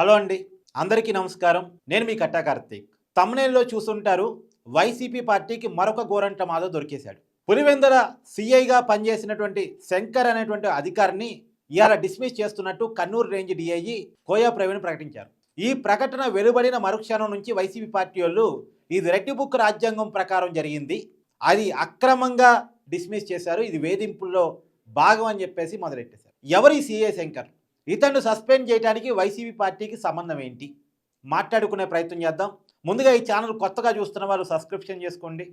Hello అండి. అందరికీ నమస్కారం. నేను మీ కట్టా కార్తీక్. తమ్నేల్లో చూసుంటారు వైసీపీ పార్టీకి మరొక గోరంట మాధవ్ దొరికేశాడు. పులివెందల సిఐగా పనిచేసినటువంటి శంకర్ అనేటువంటి అధికారిని ఇవాళ డిస్మిస్ చేస్తున్నట్టు కన్నూరు రేంజ్ డిఐజీ కోయా ప్రవీణ్ ప్రకటించారు. ఈ ప్రకటన వెలువడిన మరుక్షణం నుంచి వైసీపీ పార్టీ వాళ్ళు ఇది రెడ్డి బుక్ రాజ్యాంగం ప్రకారం జరిగింది. అది అక్రమంగా డిస్మిస్ చేశారు. ఇది వేధింపుల్లో భాగం అని చెప్పేసి మొదలెట్టేశారు. ఎవరి సిఐ శంకర్? ఇతను సస్పెండ్ చేయడానికి వైసీపీ పార్టీకి సంబంధం ఏంటి? మాట్లాడుకునే ప్రయత్నం చేద్దాం. ముందుగా ఈ ఛానల్ కొత్తగా చూస్తున్న వారు సబ్స్క్రిప్షన్ చేసుకోండి.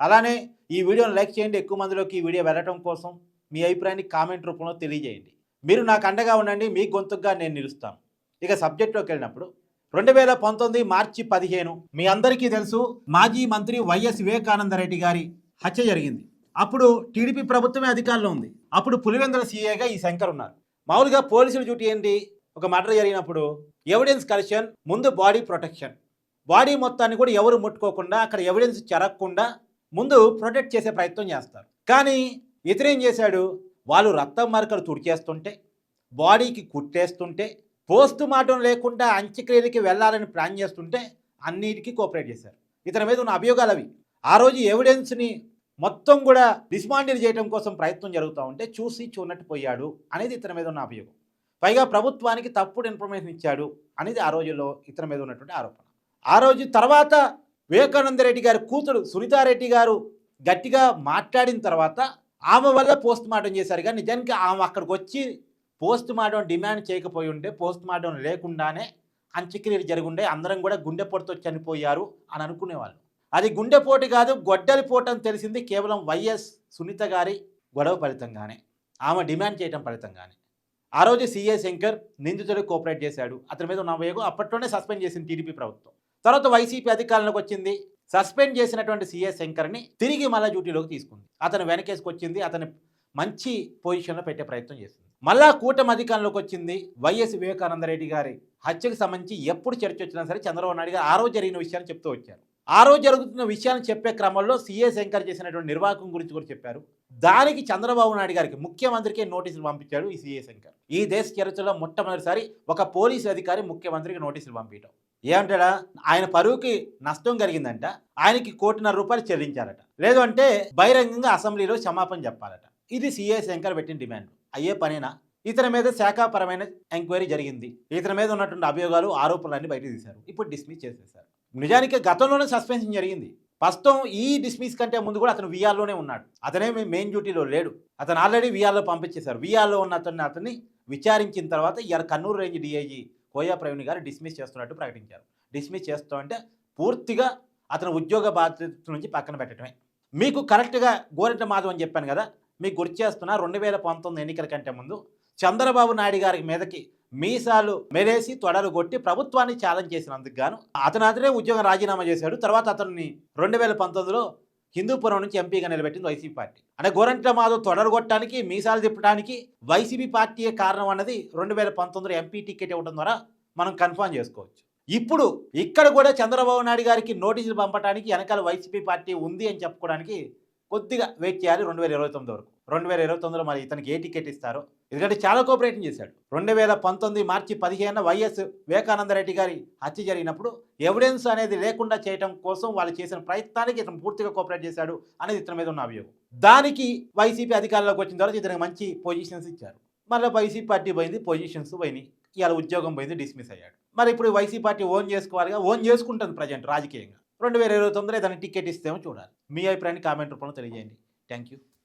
అలానే ఈ వీడియోను లైక్ చేయండి. ఎక్కువ మందిలోకి ఈ వీడియో వెళ్ళటం కోసం మీ అభిప్రాయాన్ని కామెంట్ రూపంలో తెలియజేయండి. మీరు నాకు అండగా ఉండండి. మీ గొంతుగా నేను నిలుస్తాను. ఇక సబ్జెక్టులోకి వెళ్ళినప్పుడు రెండు వేల పంతొమ్మిది మార్చి పదిహేను మీ అందరికీ తెలుసు మాజీ మంత్రి వైఎస్ వివేకానందరెడ్డి గారి హత్య జరిగింది. అప్పుడు టీడీపీ ప్రభుత్వమే అధికారంలో ఉంది. అప్పుడు పులివెందుల సీఏగా ఈ శంకర్ ఉన్నారు. మామూలుగా పోలీసుల డ్యూటీ ఏంటి? ఒక మర్డర్ జరిగినప్పుడు ఎవిడెన్స్ కలెక్షన్ ముందు బాడీ ప్రొటెక్షన్ బాడీ మొత్తాన్ని కూడా ఎవరు ముట్టుకోకుండా అక్కడ ఎవిడెన్స్ చెరగకుండా ముందు ప్రొటెక్ట్ చేసే ప్రయత్నం చేస్తారు. కానీ ఇతరేం చేశాడు? వాళ్ళు రక్తం మరకలు తుడిచేస్తుంటే బాడీకి కుట్టేస్తుంటే పోస్ట్ మార్టం లేకుండా అంత్యక్రియలకి వెళ్ళాలని ప్లాన్ చేస్తుంటే అన్నిటికీ కోఆపరేట్ చేశారు. ఇతని మీద ఉన్న అభియోగాలు అవి. ఆ రోజు ఎవిడెన్స్ని మొత్తం కూడా డిస్మాండిల్ చేయడం కోసం ప్రయత్నం జరుగుతూ ఉంటే చూసి చూనట్టు పోయాడు అనేది ఇతని మీద ఉన్న అభియోగం. పైగా ప్రభుత్వానికి తప్పుడు ఇన్ఫర్మేషన్ ఇచ్చాడు అనేది ఆ రోజుల్లో ఇతని మీద ఉన్నటువంటి ఆరోపణ. ఆ రోజు తర్వాత వివేకానంద రెడ్డి గారి కూతురు సునీతారెడ్డి గారు గట్టిగా మాట్లాడిన తర్వాత ఆమె వల్ల పోస్ట్ మార్టం చేశారు. కానీ నిజానికి ఆమె అక్కడికి వచ్చి పోస్ట్ మార్టం డిమాండ్ చేయకపోయి ఉంటే పోస్ట్ మార్టం లేకుండానే అంత్యక్రియలు జరుగుండే అందరం కూడా గుండెపోటుతో చనిపోయారు అని అనుకునేవాళ్ళు. అది గుండెపోటు కాదు గొడ్డలిపోటు అని తెలిసింది కేవలం వైఎస్ సునీత గారి గొడవ ఫలితంగానే. ఆమె డిమాండ్ చేయడం ఫలితంగానే. ఆ రోజు సీఏ శంకర్ నిందితుడు కోఆపరేట్ చేశాడు. అతని మీద ఉన్న అప్పట్లోనే సస్పెండ్ చేసింది టీడీపీ ప్రభుత్వం. తర్వాత వైసీపీ అధికారంలోకి వచ్చింది. సస్పెండ్ చేసినటువంటి సీఏ శంకర్ని తిరిగి మళ్ళా డ్యూటీలోకి తీసుకుంది. అతను వెనకేసుకొచ్చింది అతని మంచి పొజిషన్లో పెట్టే ప్రయత్నం చేసింది. మళ్ళా కూటమి అధికారంలోకి వచ్చింది. వైఎస్ వివేకానంద రెడ్డి గారి హత్యకు సంబంధించి ఎప్పుడు చర్చ వచ్చినా సరే చంద్రబాబు నాయుడు గారు ఆ రోజు జరిగిన విషయాన్ని చెప్తూ వచ్చారు. ఆ రోజు జరుగుతున్న విషయాన్ని చెప్పే క్రమంలో సీఏ శంకర్ చేసినటువంటి నిర్వాహకం గురించి కూడా చెప్పారు. దానికి చంద్రబాబు నాయుడు గారికి ముఖ్యమంత్రికే నోటీసులు పంపించాడు ఈ సీఏ శంకర్. ఈ దేశ చరిత్రలో మొట్టమొదటిసారి ఒక పోలీసు అధికారి ముఖ్యమంత్రికి నోటీసులు పంపించడం. ఏమంటాడా? ఆయన పరువుకి నష్టం కలిగిందంట ఆయనకి కోటిన్నర రూపాయలు చెల్లించారట లేదు అంటే బహిరంగంగా అసెంబ్లీలో క్షమాపణ చెప్పాలట. ఇది సీఏ శంకర్ పెట్టిన డిమాండ్. అయ్యే పనేనా? ఇతని మీద శాఖాపరమైన ఎంక్వైరీ జరిగింది. ఇతని మీద ఉన్నటువంటి అభియోగాలు ఆరోపణలన్నీ బయట తీశారు. ఇప్పుడు డిస్మిస్ చేసేశారు. నిజానికి గతంలోనే సస్పెన్షన్ జరిగింది. ప్రస్తుతం ఈ డిస్మిస్ కంటే ముందు కూడా అతను విఆర్లోనే ఉన్నాడు. అతనేమి మెయిన్ డ్యూటీలో లేడు. అతను ఆల్రెడీ విఆర్లో పంపించేశారు. విఆర్లో ఉన్న అతన్ని అతన్ని విచారించిన తర్వాత ఇయర్ కన్నూరు రేంజ్ డిఐజీ కోయా ప్రవీణ్ గారు డిస్మిస్ చేస్తున్నట్టు ప్రకటించారు. డిస్మిస్ చేస్తూ అంటే పూర్తిగా అతను ఉద్యోగ బాధ్యత నుంచి పక్కన పెట్టడమే మీకు కరెక్ట్గా గోరెంట మాధవ్ అని చెప్పాను కదా మీకు గుర్తు చేస్తున్నా రెండు వేల పంతొమ్మిది ఎన్నికల కంటే ముందు చంద్రబాబు నాయుడు గారి మీదకి మీసాలు మెరేసి తొడలు కొట్టి ప్రభుత్వాన్ని ఛాలెంజ్ చేసినందుకు గాను అతను అతనే ఉద్యోగం రాజీనామా చేశాడు. తర్వాత అతన్ని రెండు వేల పంతొమ్మిదిలో హిందూపురం నుంచి ఎంపీగా నిలబెట్టింది వైసీపీ పార్టీ. అంటే గోరంట్ల మాధవ్ తొడరగొట్టడానికి మీసాలు తిప్పడానికి వైసీపీ పార్టీయే కారణం అన్నది రెండు వేల పంతొమ్మిదిలో ఎంపీ టికెట్ ఇవ్వడం ద్వారా మనం కన్ఫర్మ్ చేసుకోవచ్చు. ఇప్పుడు ఇక్కడ కూడా చంద్రబాబు నాయుడు గారికి నోటీసులు పంపడానికి వెనకాల వైసీపీ పార్టీ ఉంది అని చెప్పుకోవడానికి కొద్దిగా వెయిట్ చేయాలి రెండు వేల ఇరవై తొమ్మిది వరకు. రెండు వేల ఇరవై తొమ్మిదిలో మరి ఇతనికి ఏ టికెట్ ఇస్తారో. ఎందుకంటే చాలా కోఆపరేషన్ చేశాడు. రెండు వేల పంతొమ్మిది మార్చి పదిహేను వైఎస్ వివేకానంద రెడ్డి గారి హత్య జరిగినప్పుడు ఎవిడెన్స్ అనేది లేకుండా చేయడం కోసం వాళ్ళు చేసిన ప్రయత్నానికి ఇతను పూర్తిగా కోఆపరేట్ చేశాడు అనేది ఇతని మీద ఉన్న అభియోగం. దానికి వైసీపీ అధికారంలోకి వచ్చిన తర్వాత ఇతనికి మంచి పొజిషన్స్ ఇచ్చారు. మళ్ళీ వైసీపీ పార్టీ పోయింది పొజిషన్స్ పోయినాయి. ఇవాళ ఉద్యోగం పోయింది డిస్మిస్ అయ్యాడు. మరి ఇప్పుడు వైసీపీ పార్టీ ఓన్ చేసుకోవాలిగా? ఓన్ చేసుకుంటుంది ప్రజెంట్ రాజకీయంగా. రెండు వేల ఇరవై తొమ్మిదిలో దాన్ని టికెట్ ఇస్తేమో చూడాలి. మీ అభిప్రాయాన్ని కామెంట్ రూపంలో తెలియజేయండి. Thank you